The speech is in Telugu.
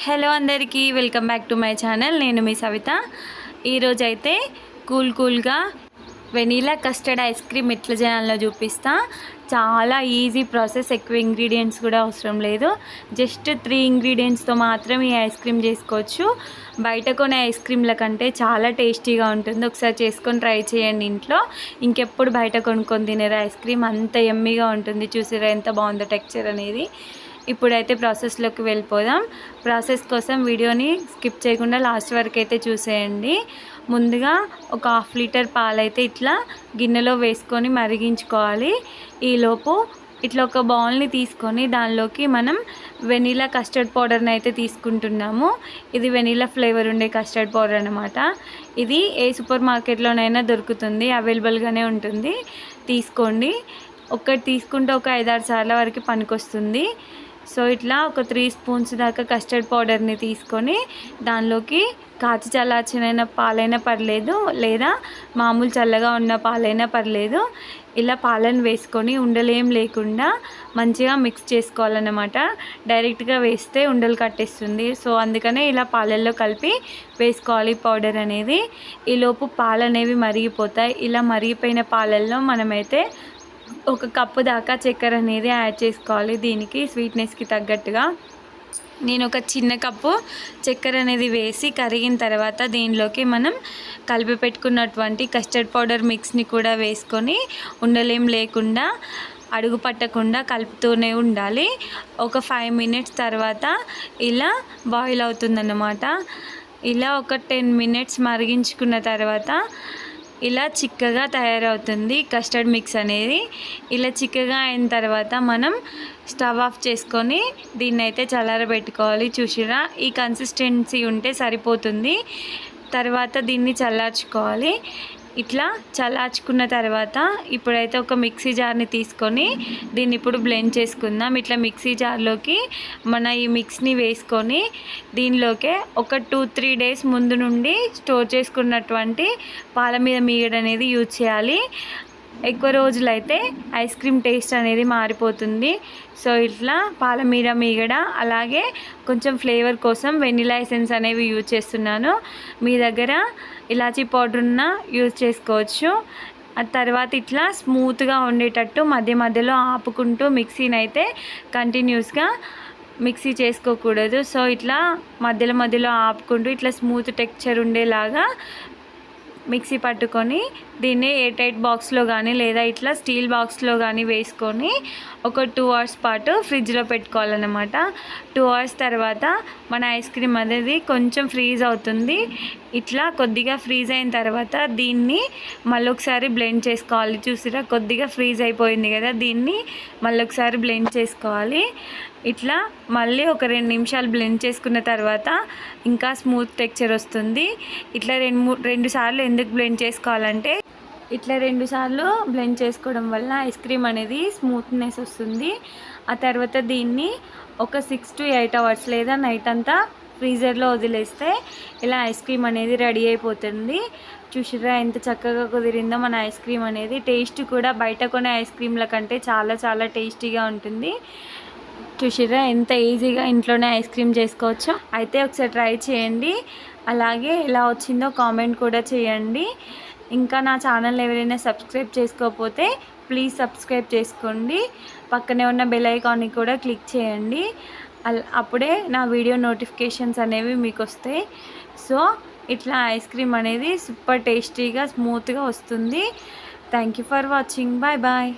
హలో అందరికీ welcome back to my channel. నేను మీ సవిత. ఈరోజు అయితే కూల్ కూల్గా వెనీలా కస్టర్డ్ ఐస్ క్రీమ్ ఎట్లా చేయాలో చూపిస్తా. చాలా ఈజీ ప్రాసెస్ ఎక్కువ ఇంగ్రీడియంట్స్ కూడా అవసరం లేదు. జస్ట్ త్రీ ఇంగ్రీడియంట్స్తో మాత్రం ఈ ఐస్ క్రీమ్ చేసుకోవచ్చు. బయట కొనే ఐస్ క్రీమ్ల కంటే చాలా టేస్టీగా ఉంటుంది. ఒకసారి చేసుకొని ట్రై చేయండి ఇంట్లో. ఇంకెప్పుడు బయట కొనుక్కొని తినేరు ఐస్ క్రీమ్ అంత ఎమ్మీగా ఉంటుంది. చూసారా ఎంత బాగుందో టెక్చర్ అనేది. ఇప్పుడైతే ప్రాసెస్లోకి వెళ్ళిపోదాం. ప్రాసెస్ కోసం వీడియోని స్కిప్ చేయకుండా లాస్ట్ వరకు అయితే చూసేయండి. ముందుగా ఒక హాఫ్ లీటర్ పాలైతే ఇట్లా గిన్నెలో వేసుకొని మరిగించుకోవాలి. ఈలోపు ఇట్లా ఒక బౌల్ని తీసుకొని దానిలోకి మనం వెనీలా కస్టర్డ్ పౌడర్ని అయితే తీసుకుంటున్నాము. ఇది వెనీలా ఫ్లేవర్ ఉండే కస్టర్డ్ పౌడర్ అనమాట ఇది ఏ సూపర్ మార్కెట్లోనైనా దొరుకుతుంది అవైలబుల్గానే ఉంటుంది. తీసుకోండి. ఒక్కటి తీసుకుంటే ఒక ఐదారు సార్ల వరకు పనికొస్తుంది. సో ఇట్లా ఒక త్రీ స్పూన్స్ దాకా కస్టర్డ్ పౌడర్ని తీసుకొని దానిలోకి కాచి చల్లార్చిన పాలైనా పర్లేదు లేదా మామూలు చల్లగా ఉన్న పాలైనా పర్లేదు. ఇలా పాలను వేసుకొని ఉండలేం లేకుండా మంచిగా మిక్స్ చేసుకోవాలన్నమాట. డైరెక్ట్గా వేస్తే ఉండలు కట్టేస్తుంది. సో అందుకనే ఇలా పాలల్లో కలిపి వేసుకోవాలి పౌడర్ అనేది. ఈలోపు పాలు అనేవి మరిగిపోతాయి. ఇలా మరిగిపోయిన పాలల్లో మనమైతే ఒక కప్పు దాకా చక్కెర అనేది యాడ్ చేసుకోవాలి. దీనికి స్వీట్నెస్కి తగ్గట్టుగా నేను ఒక చిన్న కప్పు చక్కెర అనేది వేసి కరిగిన తర్వాత దీనిలోకి మనం కలిపి పెట్టుకున్నటువంటి కస్టర్డ్ పౌడర్ మిక్స్ని కూడా వేసుకొని ఉండలేం లేకుండా అడుగు పట్టకుండా కలుపుతూనే ఉండాలి. ఒక ఫైవ్ మినిట్స్ తర్వాత ఇలా బాయిల్ అవుతుందన్నమాట. ఇలా ఒక టెన్ మినిట్స్ మరిగించుకున్న తర్వాత ఇలా చిక్కగా తయారవుతుంది కస్టర్డ్ మిక్స్ అనేది. ఇలా చిక్కగా అయిన తర్వాత మనం స్టవ్ ఆఫ్ చేసుకొని దీన్ని అయితే చల్లారబెట్టుకోవాలి చూసిరా ఈ కన్సిస్టెన్సీ ఉంటే సరిపోతుంది. తర్వాత దీన్ని చల్లార్చుకోవాలి. ఇట్లా చల్లార్చుకున్న తర్వాత ఇప్పుడైతే ఒక మిక్సీ జార్ని తీసుకొని దీన్ని ఇప్పుడు బ్లెండ్ చేసుకుందాం. ఇట్లా మిక్సీ జార్లోకి మన ఈ మిక్స్ని వేసుకొని దీనిలోకే ఒక టూ త్రీ డేస్ ముందు నుండి స్టోర్ చేసుకున్నటువంటి పాల మీద మీగడ అనేది యూజ్ చేయాలి. ఎక్కువ రోజులైతే ఐస్ క్రీమ్ టేస్ట్ అనేది మారిపోతుంది. సో ఇట్లా పాలమీర మీగడ అలాగే కొంచెం ఫ్లేవర్ కోసం వెనిలా ఎసెన్స్ అనేవి యూజ్ చేస్తున్నాను. మీ దగ్గర ఇలాచీ పౌడర్ ఉన్న యూజ్ చేసుకోవచ్చు. ఆ తర్వాత ఇట్లా స్మూత్గా ఉండేటట్టు మధ్య మధ్యలో ఆపుకుంటూ మిక్సీని అయితే కంటిన్యూస్గా మిక్సీ చేసుకోకూడదు. సో ఇట్లా మధ్యలో మధ్యలో ఆపుకుంటూ ఇట్లా స్మూత్ టెక్చర్ ఉండేలాగా మిక్సీ పట్టుకొని దీన్ని ఎయిట్ బాక్స్లో కానీ లేదా ఇట్లా స్టీల్ బాక్స్లో కానీ వేసుకొని ఒక టూ అవర్స్ పాటు ఫ్రిడ్జ్లో పెట్టుకోవాలన్నమాట. టూ అవర్స్ తర్వాత మన ఐస్ క్రీమ్ అనేది కొంచెం ఫ్రీజ్ అవుతుంది. ఇట్లా కొద్దిగా ఫ్రీజ్ అయిన తర్వాత దీన్ని మళ్ళొకసారి బ్లెండ్ చేసుకోవాలి. చూసిరా? కొద్దిగా ఫ్రీజ్ అయిపోయింది కదా దీన్ని మళ్ళొకసారి బ్లెండ్ చేసుకోవాలి. ఇట్లా మళ్ళీ ఒక రెండు నిమిషాలు బ్లెండ్ చేసుకున్న తర్వాత ఇంకా స్మూత్ టెక్చర్ వస్తుంది. ఇట్లా రెండు రెండు సార్లు ఎందుకు బ్లెండ్ చేసుకోవాలంటే ఇట్లా రెండుసార్లు బ్లెండ్ చేసుకోవడం వల్ల ఐస్ క్రీమ్ అనేది స్మూత్నెస్ వస్తుంది. ఆ తర్వాత దీన్ని ఒక సిక్స్ టు ఎయిట్ అవర్స్ లేదా నైట్ అంతా ఫ్రీజర్లో వదిలేస్తే ఇలా ఐస్ క్రీమ్ అనేది రెడీ అయిపోతుంది. చూసిరా ఎంత చక్కగా కుదిరిందో మన ఐస్ క్రీమ్ అనేది. టేస్ట్ కూడా బయట కొనే ఐస్ క్రీమ్ల కంటే చాలా చాలా టేస్టీగా ఉంటుంది. చూసిరా ఎంత ఈజీగా ఇంట్లోనే ఐస్ క్రీమ్ చేసుకోవచ్చు. అయితే ఒకసారి ట్రై చేయండి. అలాగే ఎలా వచ్చిందో కామెంట్ కూడా చేయండి. ఇంకా నా ఛానల్ ఎవరైనా సబ్స్క్రైబ్ చేసుకోకపోతే ప్లీజ్ సబ్స్క్రైబ్ చేసుకోండి. పక్కనే ఉన్న బెల్ ఐకాన్ని కూడా క్లిక్ చేయండి. అప్పుడే నా వీడియో నోటిఫికేషన్స్ అనేవి మీకు వస్తాయి సో ఇట్లా ఐస్ క్రీమ్ అనేది సూపర్ టేస్టీగా స్మూత్గా వస్తుంది. Thank you for watching. Bye bye.